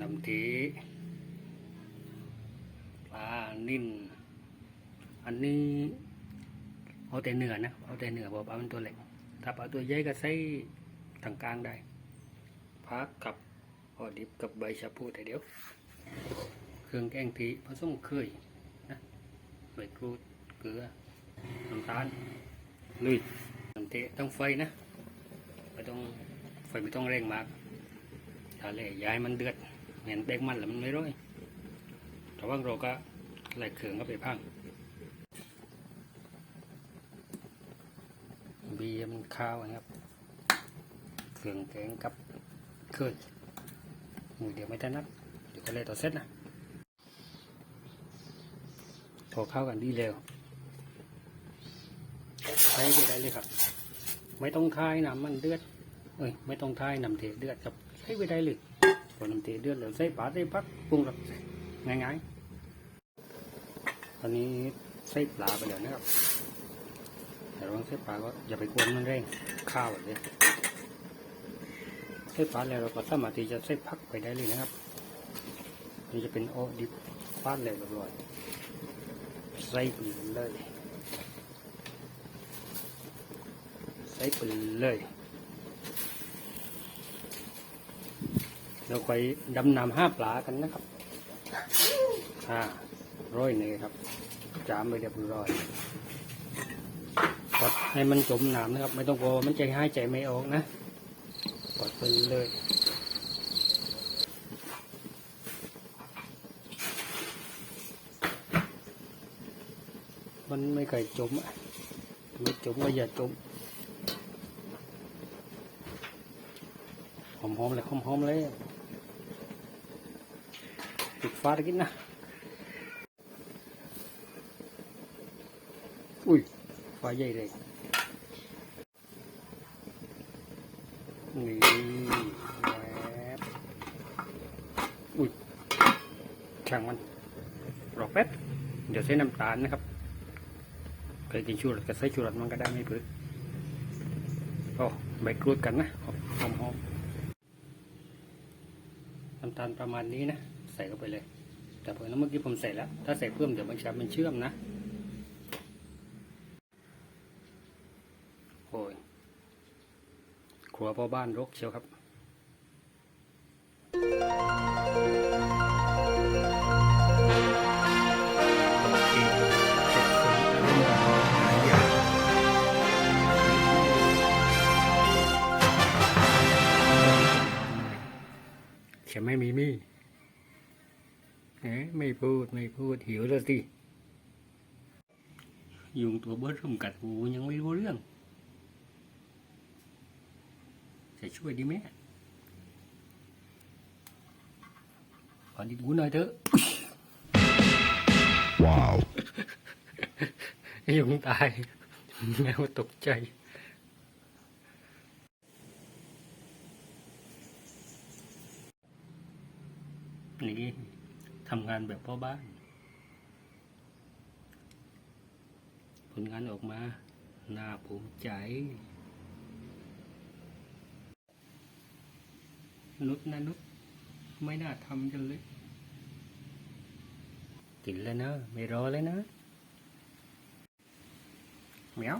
นำทีปลานิ่นอันนี้เอาแต่เนื้อนะเอาแต่เนื้อบอกเอาเป็นตัวเล็กถ้าเอาตัวใหญ่ก็ใส่ทางกลางได้พักกับพอดิบกับใบชะพูแต่เดียว เครื่องแกงทีผสมเคยนะใบกรูดเกลือน้ำตาลลุยน้ำเตะต้องไฟนะไม่ต้องไฟไม่ต้องเร่งมากถ้าเลยย้ายมันเดือด เห็นเด็กมันแล้วมันไม่ร้อยแต่ว่าเราก็ไหลเครื่องก็ไปพังเบียมันข้าวนะครับเครื่องแกงกับเคยมือเดียวไม่ถนัดเดี๋ยวก็เลยต่อเซตนะโถเข้ากันดีเร็วใช้ไปได้เลยครับ ไม่ต้องทายน้ำมันเดือดเอ้ยไม่ต้องทายน้ำเทเดือดครับใช้ไปได้เลย พอน้ำเทเดือดแล้วใส่ปลาใส่พักปรุงรสง่ายๆ ตอนนี้ใส่ปลาไปแล้วนะครับแต่ระวังใส่ปลาก็อย่าไปกวนมันแรงข้าวแบบนี้ใส่ปลาแล้วเราก็สามารถที่จะใส่พักไปได้เลยนะครับนี่จะเป็นโอดิบฟาดแล้วเรียบร้อยใส่ไปเลยใส่ไปเลย เราไปดำน้ำห้าปลากันนะครับอ่าร้อยเลยครับ จามไปเรียบร้อยกดให้มันจมน้ำนะครับ ไม่ต้องกลัวมันจะหายใจไม่ออกนะกดไปเลยมันไม่เคยจมอะไม่จมก็อย่าจมหอมๆเลยหอมๆเลย ปิดฟ้าตะกินนะ อุ้ยฟ้าใหญ่เลยนี่แวบอุ้ยช่างมันรอแป๊บ เดี๋ยวใช้น้ำตาลนะครับเคยกินชูรสก็ใส่ชูรสมันก็ได้ไม่เพื่อโอ้ใบกรูดกันนะหอมๆน้ำตาลประมาณนี้นะ ใส่เข้าไปเลย แต่ผมเมื่อกี้ผมใส่แล้ว ถ้าใส่เพิ่มเดี๋ยวมันจะมันเชื่อมนะโอ้ยครัวพ่อบ้านรกเชียวครับเคเสร็จสมเรื่องราวหายอย่างจะไม่มีมี่ ไม่พูดไม่พูดหิวแล้วสิยุงตัวเบิ้ลร่มกัดหูยังไม่รู้เรื่อง จะช่วยดีไหมขอดีดูหน่อยเถอะ Wow. ยุงตายแมวตกใจนี่ ทำงานแบบพ่อบ้าน ผลงานออกมาน่าภูมิใจนุชนะนุชไม่น่าทำจังเลยกินแล้วนะ ไม่รอเลยนะเหมียว